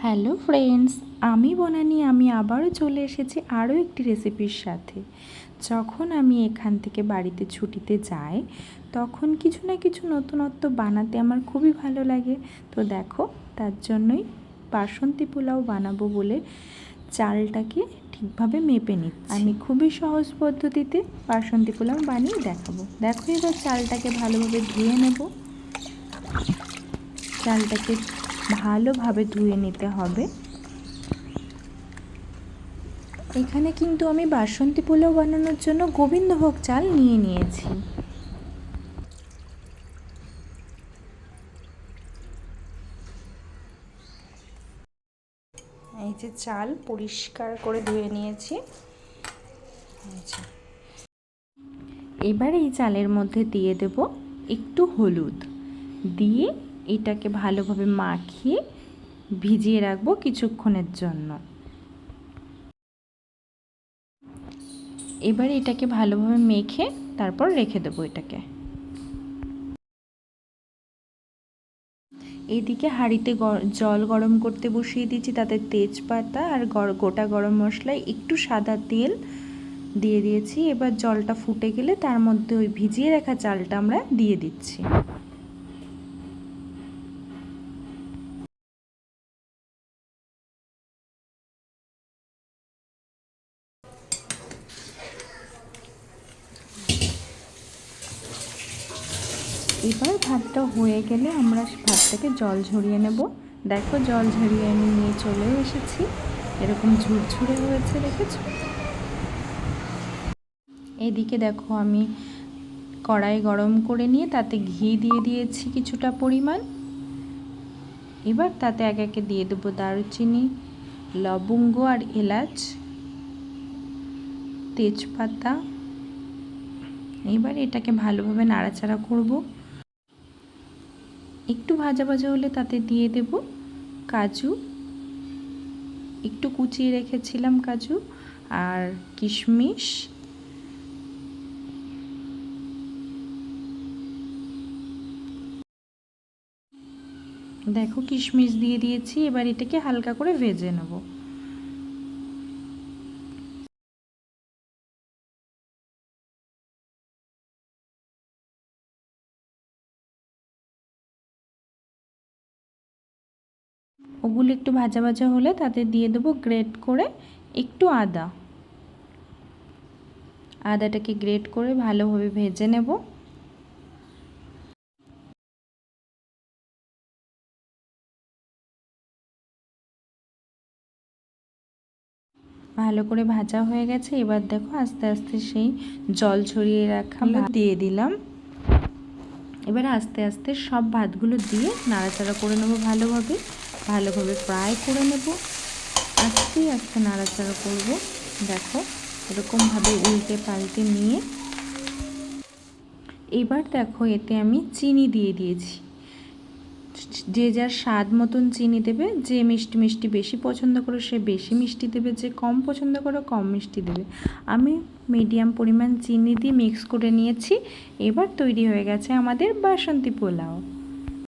Hello friends আমি বনানি আমি আবারও চলে এসেছি আরও একটি রেসিপির সাথে। যখন আমি এখান থেকে বাড়িতে ছুটিতে যাই তখন কিছু না কিছু নতুনত্ব বানাতে আমার খুবই ভালো লাগে। তো দেখো তার জন্যই বাসন্তী পোলাও বানাবো বলে চালটাকে ঠিকভাবে মেপে নিচ্ছি। আমি খুবই সহজ পদ্ধতিতে বাসন্তী পোলাও বানিয়ে দেখাবো। দেখো এবার চালটাকে ভালোভাবে ধুয়ে নেব। চালটাকে ভালোভাবে ধুয়ে নিতে হবে। এখানে কিন্তু আমি বাসন্তী পোলাও বানানোর জন্য গোবিন্দভোগ চাল নিয়ে নিয়েছি। এই যে চাল পরিষ্কার করে ধুয়ে নিয়েছি। এবার এই চালের মধ্যে দিয়ে দেব একটু হলুদ। দিয়ে এটাকে ভালোভাবে মাখিয়ে ভিজিয়ে রাখব কিছুক্ষণের জন্য। এবার এটাকে ভালোভাবে মেখে তারপর রেখে দেবো এটাকে। এদিকে হাঁড়িতে জল গরম করতে বসিয়ে দিয়েছি, তাতে তেজপাতা আর গোটা গরম মশলায় একটু সাদা তেল দিয়ে দিয়েছি। এবার জলটা ফুটে গেলে তার মধ্যে ওই ভিজিয়ে রাখা চালটা আমরা দিয়ে দিচ্ছি। এবার ভাতটা হয়ে গেলে আমরা ভাতটাকে জল ঝরিয়ে নেব। দেখো জল ঝরিয়ে আমি নিয়ে চলে এসেছি। এরকম ঝুরঝুরে হয়েছে, দেখেছ? এদিকে দেখো আমি কড়াই গরম করে নিয়ে তাতে ঘি দিয়ে দিয়েছি কিছুটা পরিমাণ। এবার তাতে এক একে দিয়ে দেবো দারুচিনি, লবঙ্গ আর এলাচ, তেজপাতা। এবার এটাকে ভালোভাবে নাড়াচাড়া করব। একটু ভাজা ভাজা হলে তাতে দিয়ে দেব কাজু। একটু কুচিয়ে রেখেছিলাম কাজু আর কিশমিশ। দেখো কিশমিশ দিয়ে দিয়েছি, এবার এটাকে হালকা করে ভেজে নেব। ওগুলো একটু ভাজা ভাজা হলে তাতে দিয়ে দেবো গ্রেট করে একটু আদা। আদাটাকে গ্রেট করে ভালোভাবে ভেজে নেব। ভালো করে ভাজা হয়ে গেছে। এবার দেখো আস্তে আস্তে সেই জল ছড়িয়ে রাখা দিয়ে দিলাম। এবার আস্তে আস্তে সব ভাতগুলো দিয়ে নাড়াচাড়া করে নেব ভালোভাবে। ভালোভাবে ফ্রাই করে নেব। আস্তে আস্তে নাড়াচাড়া করব। দেখো, এরকমভাবে উল্টে পাল্টে নিয়ে এবার দেখো, এতে আমি চিনি দিয়ে দিয়েছি। যে যার স্বাদ মতন চিনি দেবে, যে মিষ্টি মিষ্টি বেশি পছন্দ করে, সে বেশি মিষ্টি দেবে, যে কম পছন্দ করে, কম মিষ্টি দেবে। আমি মিডিয়াম পরিমাণ চিনি দিয়ে মিক্স করে নিয়েছি। এবার তৈরি হয়ে গেছে আমাদের বাসন্তী পোলাও।